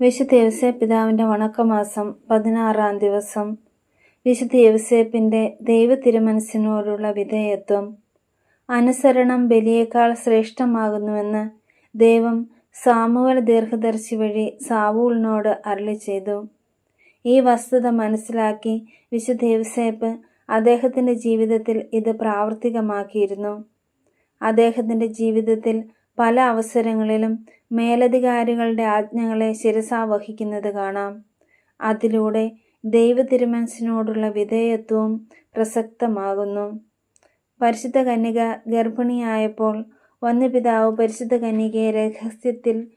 വിശുദ്ധ യവസേ പിതാവിന്റെ വണക്കമാസം പതിനാറാം ദിവസം. വിശുദ്ധ യവസേപ്പിന്റെ ദൈവ തിരുമനസ്സിനോടുള്ള വിധേയത്വം. അനുസരണം ബലിയേക്കാൾ ശ്രേഷ്ഠമാകുന്നുവെന്ന് ദൈവം സാമുവൽ ദീർഘദർശി വഴി സാവൂളിനോട് അരളി ചെയ്തു. ഈ വസ്തുത മനസ്സിലാക്കി വിശുദ്ധ യവസേപ്പ് അദ്ദേഹത്തിന്റെ ജീവിതത്തിൽ ഇത് പ്രാവർത്തികമാക്കിയിരുന്നു. അദ്ദേഹത്തിന്റെ ജീവിതത്തിൽ പല അവസരങ്ങളിലും മേലധികാരികളുടെ ആജ്ഞകളെ ശിരസാവഹിക്കുന്നത് കാണാം. അതിലൂടെ ദൈവ തിരുമനസിനോടുള്ള വിധേയത്വവും പ്രസക്തമാകുന്നു. പരിശുദ്ധ കന്യക ഗർഭിണിയായപ്പോൾ വന്യപിതാവ് പരിശുദ്ധ കന്യകയെ രഹസ്യത്തിൽ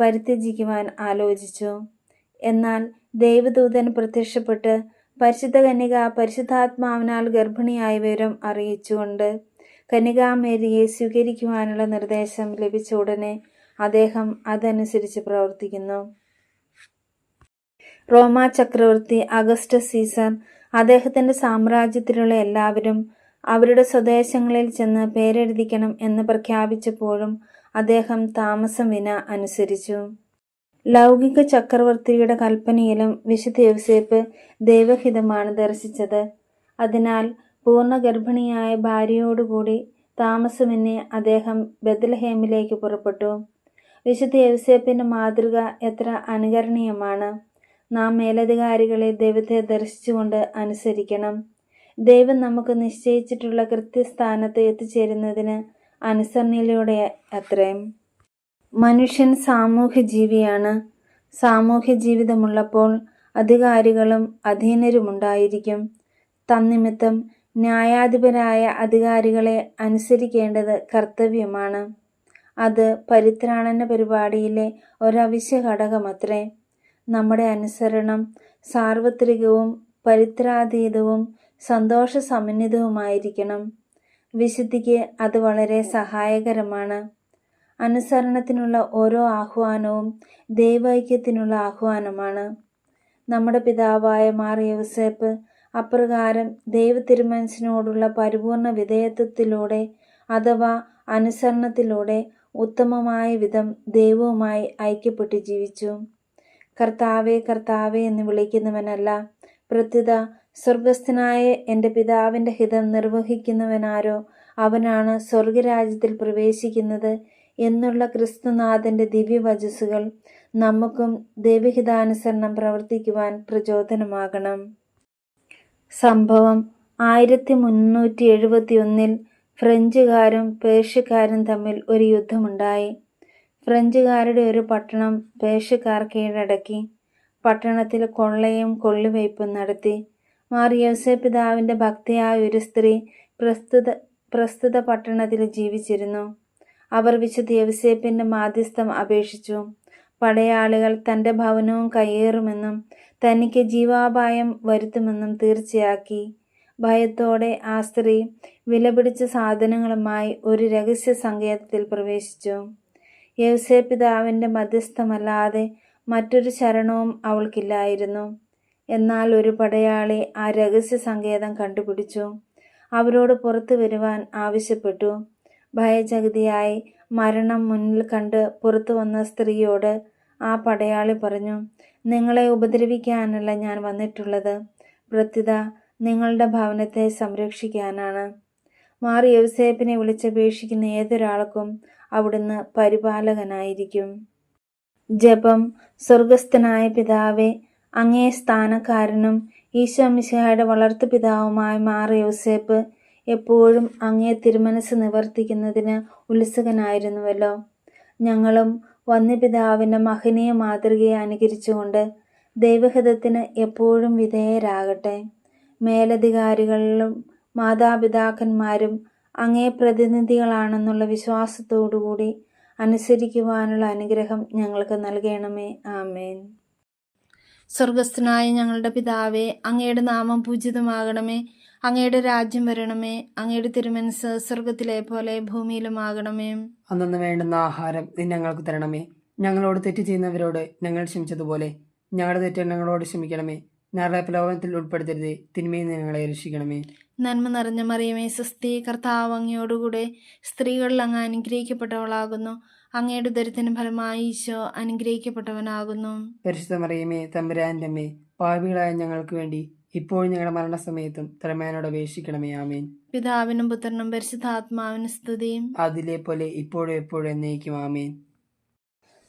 പരിത്യജിക്കുവാൻ ആലോചിച്ചു. എന്നാൽ ദൈവദൂതൻ പ്രത്യക്ഷപ്പെട്ട് പരിശുദ്ധ കന്യക പരിശുദ്ധാത്മാവിനാൽ ഗർഭിണിയായ വിവരം അറിയിച്ചുകൊണ്ട് കന്യകാമേരിയെ സ്വീകരിക്കുവാനുള്ള നിർദ്ദേശം ലഭിച്ച ഉടനെ അദ്ദേഹം അതനുസരിച്ച് പ്രവർത്തിക്കുന്നു. റോമ ചക്രവർത്തി അഗസ്റ്റ സീസർ അദ്ദേഹത്തിന്റെ സാമ്രാജ്യത്തിലുള്ള എല്ലാവരും അവരുടെ സ്വദേശങ്ങളിൽ ചെന്ന് പേരെഴുതിക്കണം എന്ന് പ്രഖ്യാപിച്ചപ്പോഴും അദ്ദേഹം താമസം വിന അനുസരിച്ചു. ലൗകിക ചക്രവർത്തിയുടെ കൽപ്പനയിലും വിശുദ്ധ യോസേപ്പ് ദൈവഹിതമാണ് ദർശിച്ചത്. അതിനാൽ പൂർണ ഗർഭിണിയായ ഭാര്യയോടുകൂടി താമസമെന്നെ അദ്ദേഹം ബദൽഹേമിലേക്ക് പുറപ്പെട്ടു. വിശുദ്ധ യൗസേപ്പിന്റെ മാതൃക എത്ര അനുകരണീയമാണ്. നാം മേലധികാരികളെ ദൈവത്തെ ദർശിച്ചുകൊണ്ട് അനുസരിക്കണം. ദൈവം നമുക്ക് നിശ്ചയിച്ചിട്ടുള്ള കൃത്യസ്ഥാനത്ത് എത്തിച്ചേരുന്നതിന് അനുസരണയിലൂടെ അത്രയും മനുഷ്യൻ സാമൂഹ്യ ജീവിയാണ് സാമൂഹ്യ ജീവിതമുള്ളപ്പോൾ അധികാരികളും അധീനരുമുണ്ടായിരിക്കും. തന്നിമിത്തം ന്യായാധിപരായ അധികാരികളെ അനുസരിക്കേണ്ടത് കർത്തവ്യമാണ്. അത് പരിത്രാണന പരിപാടിയിലെ ഒരവശ്യ ഘടകമത്രേ. നമ്മുടെ അനുസരണം സാർവത്രികവും പരിത്രാതീതവും സന്തോഷ സമന്വിതവുമായിരിക്കണം വിശുദ്ധിക്ക് അത് വളരെ സഹായകരമാണ്. അനുസരണത്തിനുള്ള ഓരോ ആഹ്വാനവും ദൈവൈക്യത്തിനുള്ള ആഹ്വാനമാണ്. നമ്മുടെ പിതാവായ മാർ യൗസേപ്പ് അപ്രകാരം ദൈവ തിരുമനസിനോടുള്ള പരിപൂർണ വിധേയത്വത്തിലൂടെ അഥവാ അനുസരണത്തിലൂടെ ഉത്തമമായ വിധം ദൈവവുമായി ഐക്യപ്പെട്ട് ജീവിച്ചു. കർത്താവേ കർത്താവേ എന്ന് വിളിക്കുന്നവനല്ല പ്രത്യുത സ്വർഗസ്ഥനായ എന്റെ പിതാവിന്റെ ഹിതം നിർവഹിക്കുന്നവനാരോ അവനാണ് സ്വർഗരാജ്യത്തിൽ പ്രവേശിക്കുന്നത് എന്നുള്ള ക്രിസ്തുനാഥന്റെ ദിവ്യവചസ്സുകൾ നമുക്കും ദൈവഹിതാനുസരണം പ്രവർത്തിക്കുവാൻ പ്രചോദനമാകണം. സംഭവം ആയിരത്തി മുന്നൂറ്റി എഴുപത്തി ഒന്നിൽ ഫ്രഞ്ചുകാരും പേർഷ്യക്കാരും തമ്മിൽ ഒരു യുദ്ധമുണ്ടായി. ഫ്രഞ്ചുകാരുടെ ഒരു പട്ടണം പേർഷ്യക്കാർ കീഴടക്കി. പട്ടണത്തിൽ കൊള്ളയും കൊള്ളിവയ്പും നടത്തി. മാർ യോസേപിതാവിന്റെ ഭക്തിയായ ഒരു സ്ത്രീ പ്രസ്തുത പ്രസ്തുത പട്ടണത്തിൽ ജീവിച്ചിരുന്നു. അവർ വിശുദ്ധ യവസേപ്പിന്റെ മാധ്യസ്ഥം അപേക്ഷിച്ചു. പടയാളികൾ തന്റെ ഭവനവും കയ്യേറുമെന്നും തനിക്ക് ജീവാപായം വരുത്തുമെന്നും തീർച്ചയാക്കി. ഭയത്തോടെ ആ സ്ത്രീ വിലപിടിച്ച സാധനങ്ങളുമായി ഒരു രഹസ്യ സങ്കേതത്തിൽ പ്രവേശിച്ചു. യവസേപിതാവിന്റെ മധ്യസ്ഥമല്ലാതെ മറ്റൊരു ശരണവും അവൾക്കില്ലായിരുന്നു. എന്നാൽ ഒരു പടയാളി ആ രഹസ്യ സങ്കേതം കണ്ടുപിടിച്ചു. അവരോട് പുറത്തു വരുവാൻ ആവശ്യപ്പെട്ടു. ഭയചകിതയായി മരണം മുന്നിൽ കണ്ട് പുറത്തു വന്ന സ്ത്രീയോട് ആ പടയാളി പറഞ്ഞു നിങ്ങളെ ഉപദ്രവിക്കാനല്ല ഞാൻ വന്നിട്ടുള്ളത്. പ്രത്യുത നിങ്ങളുടെ ഭവനത്തെ സംരക്ഷിക്കാനാണ്. മാറി യൗസേപ്പിനെ വിളിച്ചപേക്ഷിക്കുന്ന ഏതൊരാൾക്കും അവിടുന്ന് പരിപാലകനായിരിക്കും. ജപം സ്വർഗസ്ഥനായ പിതാവെ അങ്ങേ സ്ഥാനക്കാരനും ഈശോ മിശിഹായുടെ വളർത്തു പിതാവുമായി മാറി യൗസേപ്പ് എപ്പോഴും അങ്ങേ തിരുമനസ് നിവർത്തിക്കുന്നതിന് ഉത്സുകനായിരുന്നുവല്ലോ. ഞങ്ങളും വന്യപിതാവിന്റെ മഹനീയ മാതൃകയെ അനുകരിച്ചുകൊണ്ട് ദൈവഹിതത്തിന് എപ്പോഴും വിധേയരാകട്ടെ. മേലധികാരികളിലും മാതാപിതാക്കന്മാരും അങ്ങേ പ്രതിനിധികളാണെന്നുള്ള വിശ്വാസത്തോടുകൂടി അനുസരിക്കുവാനുള്ള അനുഗ്രഹം ഞങ്ങൾക്ക് നൽകണമേ. ആമേൻ. സ്വർഗസ്ഥനായ ഞങ്ങളുടെ പിതാവേ അങ്ങയുടെ നാമം പൂജിതമാകണമേ. അങ്ങയുടെ രാജ്യം വരണമേ അങ്ങയുടെ തിരുമനസ് സ്വർഗത്തിലെ പോലെ ഭൂമിയിലും ആകണമേ അന്നു വേണ്ടുന്ന ആഹാരം നീ ഞങ്ങൾക്ക് തരണമേ. ഞങ്ങളോട് തെറ്റ് ചെയ്യുന്നവരോട് ഞങ്ങൾ ക്ഷമിച്ചതുപോലെ ഞങ്ങളുടെ തെറ്റ് ഞങ്ങളോട് ക്ഷമിക്കണമേ. ഞങ്ങളെ പ്രലോഭനത്തിൽ ഉൾപ്പെടുത്തരുതേ തിന്മയിൽ ഞങ്ങളെ രക്ഷിക്കണമേ. നന്മ നിറഞ്ഞ മറിയമേ സ്വസ്തി കർത്താവ് അങ്ങയോടുകൂടെ സ്ത്രീകളിൽ അങ്ങ് അനുഗ്രഹിക്കപ്പെട്ടവളാകുന്നു. അങ്ങയുടെ ഉദരത്തിന് ഫലമായി ഈശോ അനുഗ്രഹിക്കപ്പെട്ടവനാകുന്നു. പരിശുദ്ധ മറിയമേ തമ്പുരാന്റെ അമ്മേ പാപികളായ ഞങ്ങൾക്ക് വേണ്ടി ഇപ്പോഴും ഞങ്ങളുടെ മരണസമയത്തും തിരമേനോട് അപേക്ഷിക്കണമേ ആമേൻ. പിതാവിനും പുത്രനും പരിശുദ്ധാത്മാവിനും സ്തുതിയും. അതിലെ പോലെ ഇപ്പോഴും എപ്പോഴും എന്നേക്കും ആമേൻ.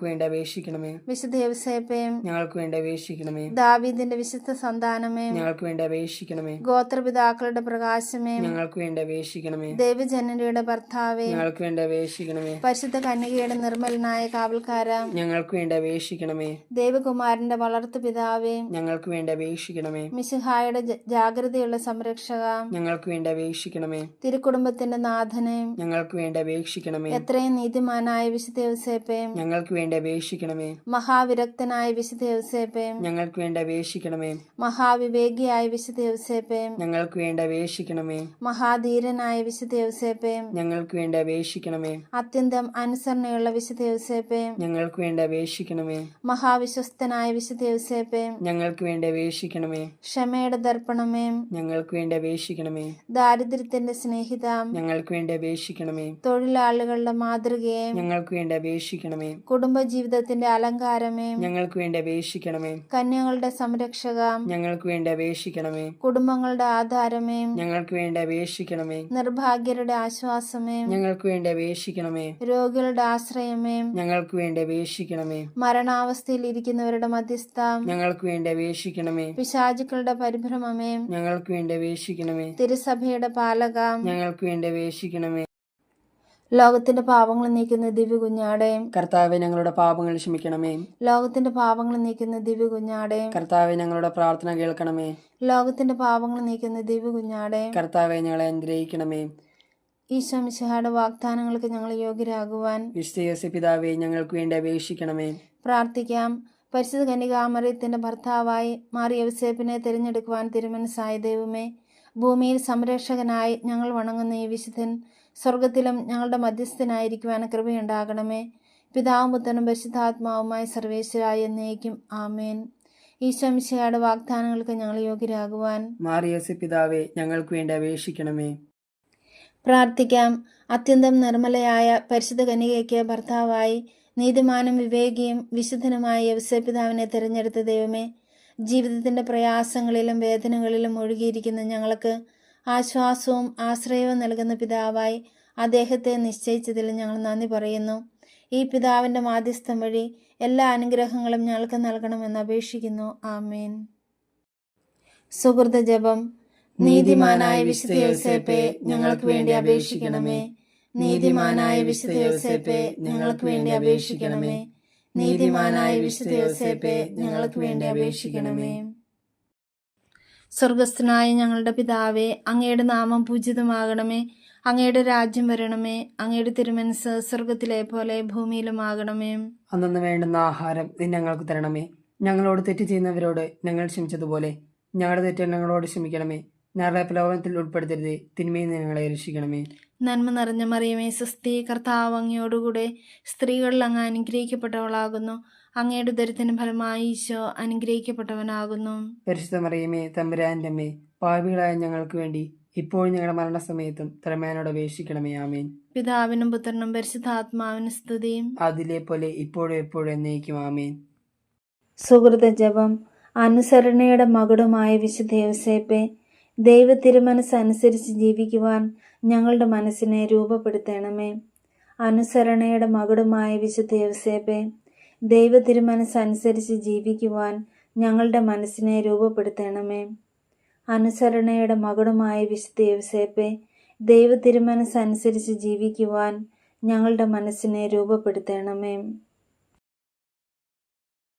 ഞങ്ങൾക്ക് വേണ്ടി അപേക്ഷിക്കണമേ വിശുദ്ധ യവസേപ്പേ ഞങ്ങൾക്ക് വേണ്ടി അപേക്ഷിക്കണമേ ദാവീദിന്റെ വിശുദ്ധ സന്താനമേ ഞങ്ങൾക്ക് വേണ്ടി അപേക്ഷിക്കണമേ ഗോത്രപിതാക്കളുടെ പ്രകാശമേ ഞങ്ങൾക്ക് വേണ്ടി അപേക്ഷിക്കണമേ ദൈവജനനിയുടെ ഭർത്താവേ ഞങ്ങൾക്ക് വേണ്ടി അപേക്ഷിക്കണമേ പരിശുദ്ധ കന്യകയുടെ നിർമ്മലനായ കാവൽക്കാര ഞങ്ങൾക്ക് വേണ്ടി അപേക്ഷിക്കണമേ ദേവകുമാരന്റെ വളർത്തു പിതാവേ ഞങ്ങൾക്ക് വേണ്ടി അപേക്ഷിക്കണമേ മിശിഹായുടെ ജാഗ്രതയുള്ള സംരക്ഷക ഞങ്ങൾക്ക് വേണ്ടി അപേക്ഷിക്കണമേ തിരുക്കുടുംബത്തിന്റെ നാഥനെ ഞങ്ങൾക്ക് വേണ്ടി അപേക്ഷിക്കണമേ എത്രയും നീതിമാനായ വിശുദ്ധ യൗസേപ്പേ ഞങ്ങൾക്ക് വേണ്ടി അപേക്ഷിക്കണമേ. മഹാവിരക്തനായ വിശുദ്ധ യൗസേപ്പേ. ഞങ്ങൾക്ക് വേണ്ടി അപേക്ഷിക്കണമേ. മഹാവിവേകിയായ വിശുദ്ധ യൗസേപ്പേ. ഞങ്ങൾക്ക് വേണ്ടി അപേക്ഷിക്കണമേ. മഹാധീരനായ വിശുദ്ധ യൗസേപ്പേ. ഞങ്ങൾക്ക് വേണ്ടി അപേക്ഷിക്കണമേ. അത്യന്തം അനുസരണയുള്ള വിശുദ്ധ യൗസേപ്പേ. ഞങ്ങൾക്ക് വേണ്ടി അപേക്ഷിക്കണമേ. മഹാവിശ്വസ്തനായ വിശുദ്ധ യൗസേപ്പേ. ഞങ്ങൾക്ക് വേണ്ടി അപേക്ഷിക്കണമേ. ക്ഷമയുടെ ദർപ്പണമേ. ഞങ്ങൾക്ക് വേണ്ടി അപേക്ഷിക്കണമേ. ദാരിദ്ര്യത്തിന്റെ സ്നേഹിത. ഞങ്ങൾക്ക് വേണ്ടി അപേക്ഷിക്കണമേ. തൊഴിലാളികളുടെ മാതൃകയെ. ഞങ്ങൾക്ക് വേണ്ടി അപേക്ഷിക്കണമേ. കുടുംബജീവിതത്തിന്റെ അലങ്കാരമേ. ഞങ്ങൾക്ക് വേണ്ടി അപേക്ഷിക്കണമേ. കന്യകളുടെ സംരക്ഷക. ഞങ്ങൾക്ക് വേണ്ടി അപേക്ഷിക്കണമേ. കുടുംബങ്ങളുടെ ആധാരമേ. ഞങ്ങൾക്ക് വേണ്ടി അപേക്ഷിക്കണമേ. നിർഭാഗ്യരുടെ ആശ്വാസമേ. ഞങ്ങൾക്ക് വേണ്ടി അപേക്ഷിക്കണമേ. രോഗികളുടെ ആശ്രയമേ. ഞങ്ങൾക്ക് വേണ്ടി അപേക്ഷിക്കണമേ. മരണാവസ്ഥയിൽ ഇരിക്കുന്നവരുടെ മധ്യസ്ഥ. ഞങ്ങൾക്ക് വേണ്ടി അപേക്ഷിക്കണമേ. പിശാചുക്കളുടെ പരിഭ്രമമേ. ഞങ്ങൾക്ക് വേണ്ടി അപേക്ഷിക്കണമേ. തിരുസഭയുടെ പാലക. ഞങ്ങൾക്ക് വേണ്ടി അപേക്ഷിക്കണമേ. ലോകത്തിന്റെ പാപങ്ങൾ നീക്കുന്ന ദിവ്യ കുഞ്ഞാടേയും കർത്താവെ ഞങ്ങളുടെ പാപങ്ങൾ ക്ഷമിക്കണമേ. ലോകത്തിന്റെ പാപങ്ങൾ നീക്കുന്ന ദിവ്യ കുഞ്ഞാടേയും കർത്താവെ ഞങ്ങളുടെ പ്രാർത്ഥന കേൾക്കണമേ. ലോകത്തിന്റെ പാപങ്ങൾ നീക്കുന്ന ദിവ്യ കുഞ്ഞാടേയും കർത്താവെ ഞങ്ങളെ അനുഗ്രഹിക്കണമേ. ഈശോ മിശിഹായുടെ വാഗ്ദാനങ്ങൾക്ക് ഞങ്ങൾ യോഗ്യരാകുവാൻ വിശുദ്ധ പിതാവെ ഞങ്ങൾക്ക് വേണ്ടി അപേക്ഷിക്കണമേ. പ്രാർത്ഥിക്കാം. പരിശുദ്ധ കന്യകാമറിയത്തിന്റെ ഭർത്താവായി മാറിയ യൗസേപ്പിനെ തിരഞ്ഞെടുക്കുവാൻ തിരുമനസായ ദൈവമേ ഭൂമിയിൽ സംരക്ഷകനായി ഞങ്ങൾ വണങ്ങുന്ന ഈ വിശുദ്ധൻ സ്വർഗത്തിലും ഞങ്ങളുടെ മധ്യസ്ഥനായിരിക്കുവാൻ കൃപയുണ്ടാകണമേ. പിതാവും പുത്രനും പരിശുദ്ധാത്മാവുമായി സർവേശ്വരായി എന്നേക്കും ആമേൻ. ഈശ്വംശയുടെ വാഗ്ദാനങ്ങൾക്ക് ഞങ്ങൾ യോഗ്യരാകുവാൻ മാറിയസ് പിതാവെ ഞങ്ങൾക്ക് വേണ്ടി അപേക്ഷിക്കണമേ. പ്രാർത്ഥിക്കാം. അത്യന്തം നിർമ്മലയായ പരിശുദ്ധ കനികയ്ക്ക് ഭർത്താവായി നീതിമാനും വിവേകിയും വിശുദ്ധനുമായ യവസപിതാവിനെ തിരഞ്ഞെടുത്ത ദൈവമേ ജീവിതത്തിന്റെ പ്രയാസങ്ങളിലും വേദനകളിലും ഒഴുകിയിരിക്കുന്ന ഞങ്ങൾക്ക് ആശ്വാസവും ആശ്രയവും നൽകുന്ന പിതാവായി അദ്ദേഹത്തെ നിശ്ചയിച്ചതിൽ ഞങ്ങൾ നന്ദി പറയുന്നു. ഈ പിതാവിന്റെ മാധ്യസ്ഥം വഴി എല്ലാ അനുഗ്രഹങ്ങളും ഞങ്ങൾക്ക് നൽകണമെന്ന് അപേക്ഷിക്കുന്നു. ആമേൻ. സുഹൃത ജപം. നീതിമാനായ വിശുദ്ധ യോസേപ്പെ ഞങ്ങൾക്ക് വേണ്ടി അപേക്ഷിക്കണമേ. നീതിമാനായ വിശുദ്ധ യോസേപ്പെ ഞങ്ങൾക്ക് വേണ്ടി അപേക്ഷിക്കണമേ. നീതിമാനായ വിശുദ്ധ യോസേപ്പെ ഞങ്ങൾക്ക് വേണ്ടി അപേക്ഷിക്കണമേ. സ്വർഗസ്ഥനായ ഞങ്ങളുടെ പിതാവേ അങ്ങയുടെ നാമം പൂജിതമാകണമേ. അങ്ങയുടെ രാജ്യം വരണമേ. അങ്ങയുടെ തിരുമനസ് സ്വർഗത്തിലെ പോലെ ഭൂമിയിലുമാകണമേ. അന്നു വേണ്ടുന്ന ആഹാരം നീ ഞങ്ങൾക്ക് തരണമേ. ഞങ്ങളോട് തെറ്റ് ചെയ്യുന്നവരോട് ഞങ്ങൾ ക്ഷമിച്ചതുപോലെ ഞങ്ങളുടെ തെറ്റ് ഞങ്ങളോട് ക്ഷമിക്കണമേ. ഞങ്ങളുടെ പ്രലോഭനത്തിൽ ഉൾപ്പെടുത്തരുത്. തിന്മയിൽ നിന്ന് ഞങ്ങളെ രക്ഷിക്കണമേ. നന്മ നിറഞ്ഞ മറിയമേ സ്വസ്തി കർത്താവ് അങ്ങയോടുകൂടെ സ്ത്രീകളിൽ അങ്ങ് അനുഗ്രഹിക്കപ്പെട്ടവളാകുന്നു. അങ്ങയുടെ ദരിദ്രത്തിന് ഫലമായി ഈശോ അനുഗ്രഹിക്കപ്പെട്ടവനാകുന്നു. പരിശുദ്ധ മറിയമേ തമ്പുരാന്റെ അമ്മേ പാപികളായ ഞങ്ങൾക്ക് വേണ്ടി ഇപ്പോഴും ഞങ്ങളുടെ മരണസമയത്തും തിരമേനോട് അപേക്ഷിക്കണമേ. ആമേൻ. പിതാവിനും പുത്രനും പരിശുദ്ധാത്മാവിനും സ്തുതിയും. അതിലെ പോലെ ഇപ്പോഴും എപ്പോഴും എന്നേക്കും. ആമേൻ. സുഹൃത ജപം അനുസരണയുടെ മകുടമായ വിശുദ്ധ യോസേപ്പെ ദൈവ തിരുമനസ്സനുസരിച്ച് ജീവിക്കുവാൻ ഞങ്ങളുടെ മനസ്സിനെ രൂപപ്പെടുത്തണമേ. അനുസരണയുടെ മകുടമായ വിശുദ്ധ യോസേപ്പെ ദൈവ തിരുമനസ്സനുസരിച്ച് ജീവിക്കുവാൻ ഞങ്ങളുടെ മനസ്സിനെ രൂപപ്പെടുത്തണമേ. അനുസരണയുടെ മകുടമായ വിശുദ്ധ യോസേപ്പെ ദൈവ തിരുമനസ്സനുസരിച്ച് ജീവിക്കുവാൻ ഞങ്ങളുടെ മനസ്സിനെ രൂപപ്പെടുത്തണമേ.